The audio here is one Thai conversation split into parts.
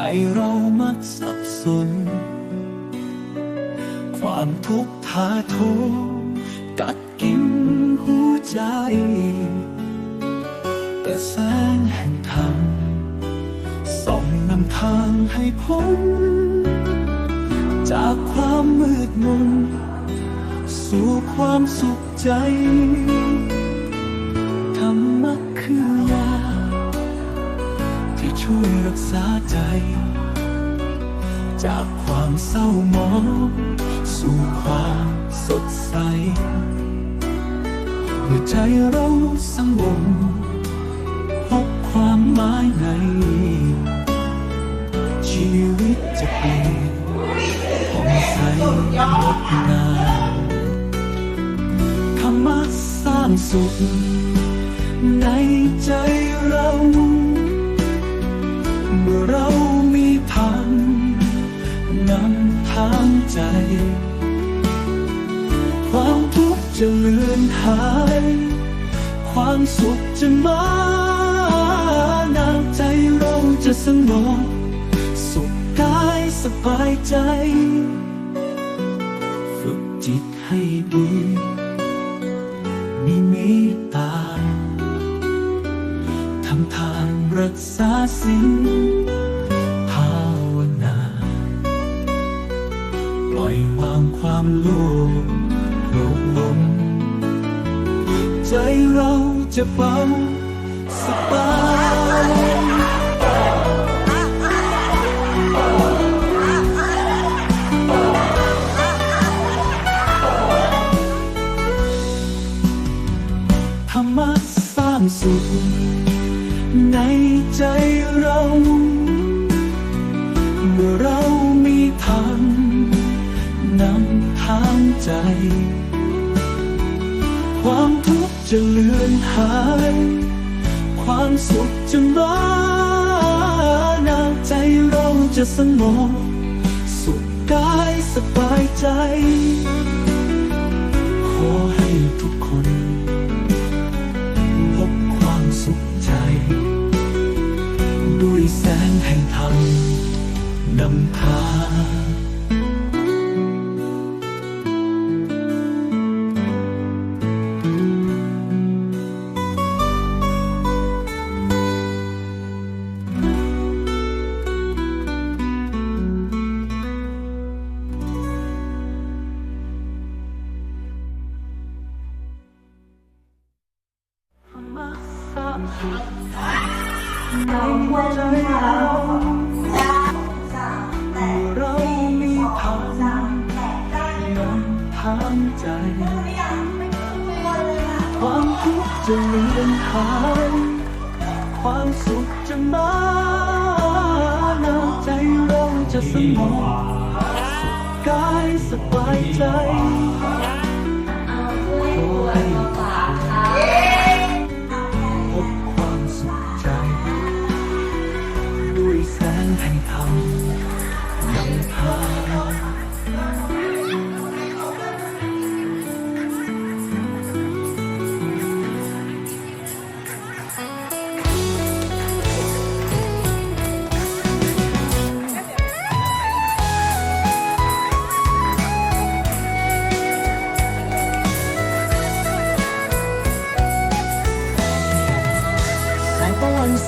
ใจเรามักสับสน ความทุกข์ทาโทกัดกินหัวใจ แต่แสงแห่งธรรมส่องนำทางให้พ้น จากความมืดมน สู่ความสุขใจธรรมะคือยา ช่วยรักษาใจ จากความเศร้าหมอง สู่ความสดใสเมื่อใจเราสงบพบความหมายใน ชีวิตจะเปลี่ยนผ่องใสงดงามธรรมะสร้างสุขในใจเรา เมื่อเรามีทางนำทางใจ ความทุกข์จะเลือนหาย ความสุขจะมานาใจเราจะสงบสุขกายสบายใจ ฝึกจิตให้ดีมีเม รักษาสิ่งภาวนา ปล่อยวางความโลภโลภหลงใจเราจะเบาสบาย ใจ ความทุกข์จะเลือนหาย ความสุขจะมานาใจเราจะสงบสุขกายสบายใจ จะเลือนหายความสุขจะมานาใจเราจะสงบสุขกายสบายใจขอให้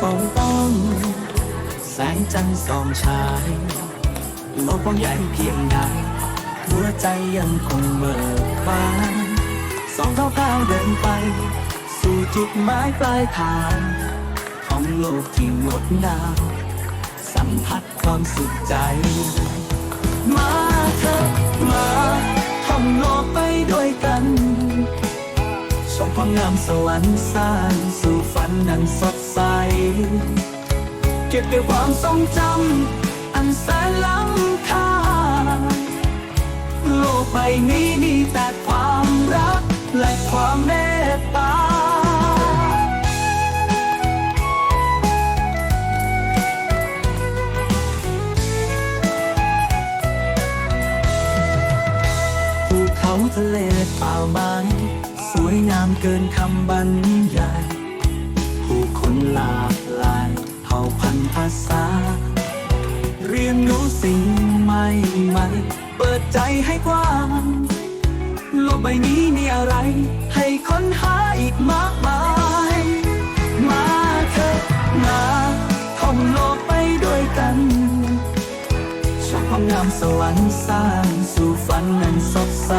ส่องต้อง แสงจันทร์ส่องชายโลกกว้างใหญ่เพียงใดหัวใจยังคงเบิกบานสองเท้าก้าวเดินไป สู่จุดหมายปลายทาง ของโลกที่งดงามสัมผัสความสุขใจ มาเถอะมาท่องโลกไปด้วยกัน มความงามสวรรค์สร้างสู่ฝันนั้นสดใส เก็บเกี่ยวความทรงจำอันแสนล้ำค่า โลกใบนี้มีแต่ความรักและความเมตตาภูเขาทะเลป่าไม้ สวยงามเกินคำบรรยาย ผู้คนหลากหลายเผ่าพันธุ์ภาษา เรียนรู้สิ่งใหม่ใหม่ๆเปิดใจให้กว้าง โลกใบนี้มีอะไร ให้ค้นหาอีกมากมาย มาเถอะมาท่องโลกไปด้วยกันชมความงามสวรรค์สร้างสู่ฝันนั้นสดใส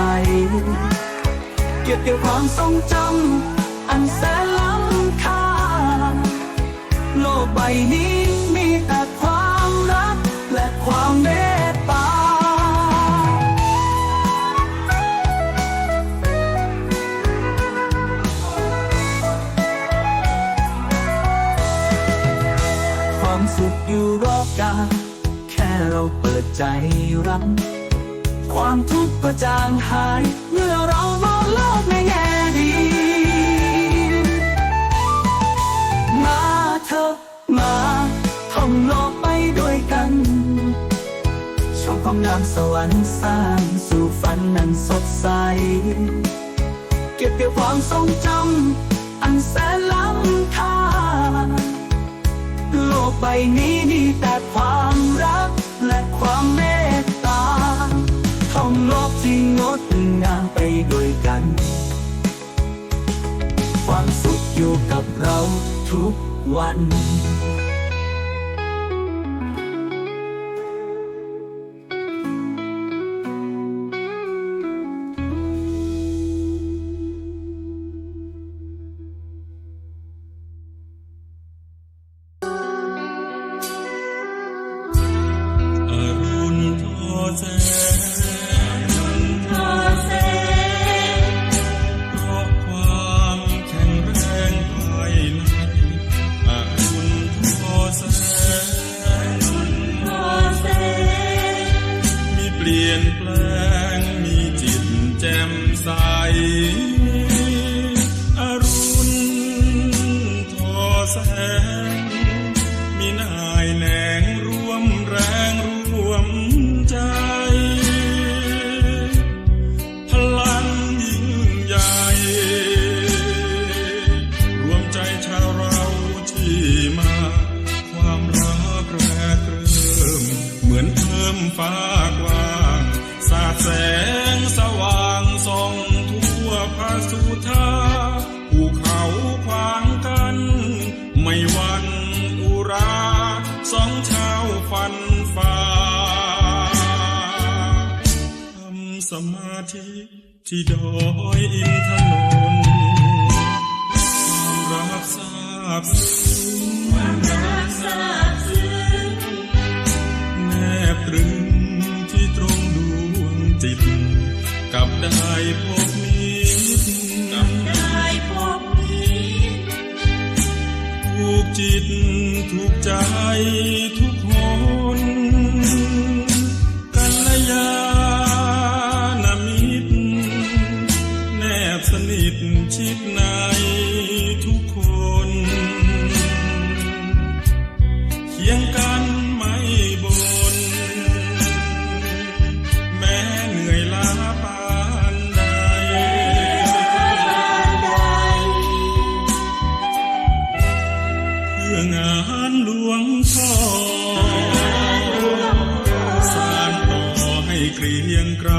เก็บเกี่ยวความทรงจำอันแสนล้ำค่า โลกใบนี้มีแต่ความรักและความเมตตาความสุขอยู่รอบกายแค่เราเปิดใจรับ ความทุกข์ก็จางหาย เมื่อเรามองโลกในแง่ดี มาเถอะมาท่องโลกไปด้วยกันชมความงามสวรรค์สร้างสู่ฝันนั้นสดใส เก็บเกี่ยวความทรงจำอันแสนล้ำค่าโลกใบนี้มีแต่ความรักและความเมต ที่งดงามไปด้วยกัน ความสุขอยู่กับเราทุกวัน แสง มีนายแหนงรวมแรงรวมใจ พลังยิ่งใหญ่ รวมใจชาวเราที่มา ความรักแรกเริ่ม เหมือนเพิ่มฟ้า สมาธิที่ดอยอินทนนท์ความรักทราบซึ้งแนบตรึงที่ตรงดวงจิตกับได้พบมิตรกับได้พบมิตรถูกจิตถูกใจ ตในทุกคน เคียงกันไม่บน แม้เหนื่อยล้าปานใด เพื่องานหลวงพ่อสานต่อให้เกรียงไกร